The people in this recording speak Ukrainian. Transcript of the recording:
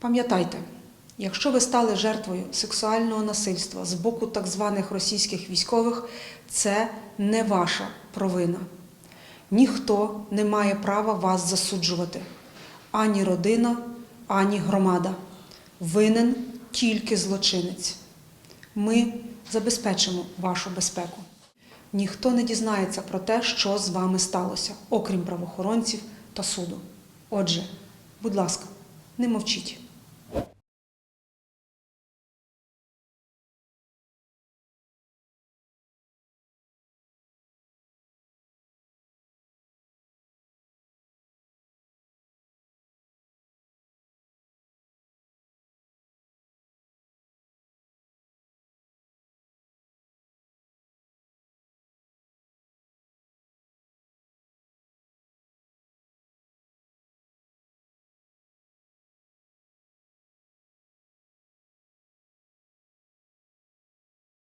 Пам'ятайте, якщо ви стали жертвою сексуального насильства з боку так званих російських військових, це не ваша провина. Ніхто не має права вас засуджувати ані родина, ані громада. Винен тільки злочинець. Ми забезпечимо вашу безпеку. Ніхто не дізнається про те, що з вами сталося, окрім правоохоронців та суду. Отже, будь ласка, не мовчіть.